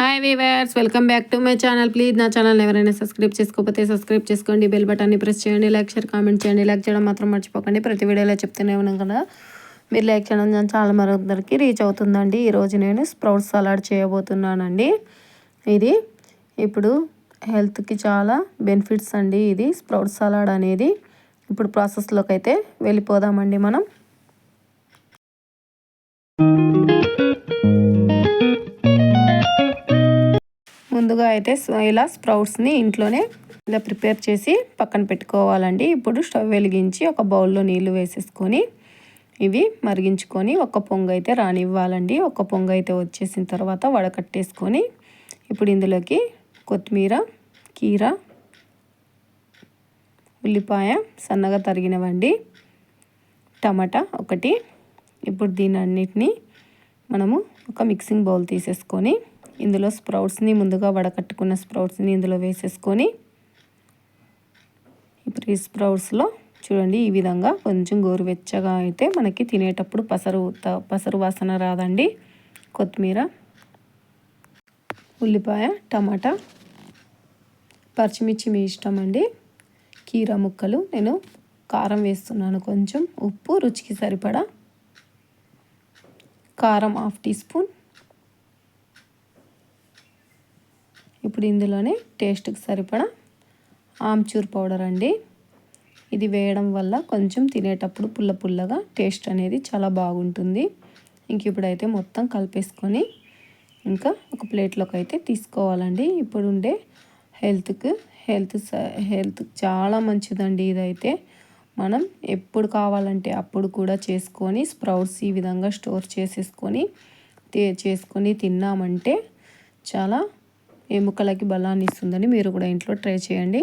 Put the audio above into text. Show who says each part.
Speaker 1: Hi viewers welcome back to my channel please నా channel ఎవరైనా subscribe చేసుకోకపోతే subscribe చేసుకోండి. బెల్ బటన్ని ప్రెస్ చేయండి. లైక్ షేర్ కామెంట్ చేయండి. లైక్ చేయడం మాత్రం మర్చిపోకండి. ప్రతి వీడియోలో చెప్తూనే ఉన్నాం కదా. మీరు లైక్ చేయడం నేను చాలా మరొకరికి రీచ్ అవుతుందండి. ఈరోజు నేను స్ప్రౌట్ సలాడ్ చేయబోతున్నానండి. ఇది ఇప్పుడు హెల్త్కి చాలా బెనిఫిట్స్ అండి ఇది. స్ప్రౌట్ సలాడ్ అనేది ఇప్పుడు ప్రాసెస్లోకి అయితే వెళ్ళిపోదామండి మనం. ముందుగా అయితే ఇలా స్ప్రౌట్స్ని ఇంట్లోనే ఇలా ప్రిపేర్ చేసి పక్కన పెట్టుకోవాలండి. ఇప్పుడు స్టవ్ వెలిగించి ఒక బౌల్లో నీళ్ళు వేసేసుకొని ఇవి మరిగించుకొని ఒక పొంగు అయితే రానివ్వాలండి. ఒక పొంగు అయితే వచ్చేసిన తర్వాత వడకట్టేసుకొని ఇప్పుడు ఇందులోకి కొత్తిమీర కీర ఉల్లిపాయ సన్నగా తరిగినవండి. టమాటా ఒకటి. ఇప్పుడు దీని అన్నిటినీ మనము ఒక మిక్సింగ్ బౌల్ తీసేసుకొని ఇందులో స్ప్రౌట్స్ని ముందుగా వడకట్టుకున్న స్ప్రౌట్స్ని ఇందులో వేసేసుకొని ఇప్పుడు ఈ స్ప్రౌట్స్లో చూడండి ఈ విధంగా కొంచెం గోరువెచ్చగా అయితే మనకి తినేటప్పుడు పసరు పసరు వాసన రాదండి. కొత్తిమీర ఉల్లిపాయ టమాటా పచ్చిమిర్చి మీ ఇష్టం అండి. కీర ముక్కలు నేను కారం వేస్తున్నాను కొంచెం ఉప్పు రుచికి సరిపడా. కారం హాఫ్ టీ స్పూన్. ఇప్పుడు ఇందులోనే టేస్ట్కి సరిపడా ఆమ్చూర్ పౌడర్ అండి. ఇది వేయడం వల్ల కొంచెం తినేటప్పుడు పుల్ల పుల్లగా టేస్ట్ అనేది చాలా బాగుంటుంది. ఇంక ఇప్పుడైతే మొత్తం కలిపేసుకొని ఇంకా ఒక ప్లేట్లోకి అయితే తీసుకోవాలండి. ఇప్పుడు ఉండే హెల్త్కి హెల్త్ హెల్త్ చాలా మంచిదండి ఇదైతే. మనం ఎప్పుడు కావాలంటే అప్పుడు కూడా చేసుకొని స్ప్రౌట్స్ ఈ విధంగా స్టోర్ చేసేసుకొని చేసుకొని తిన్నామంటే చాలా ఎముకలకి బలాన్ని ఇస్తుందని మీరు కూడా ఇంట్లో ట్రై చేయండి.